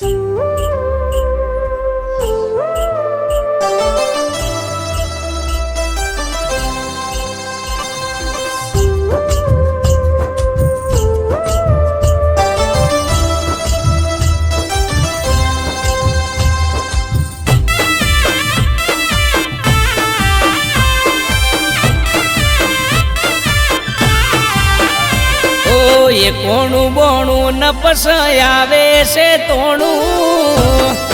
Música એ કોણું બોણું ન પસાય આવે છે તોણું.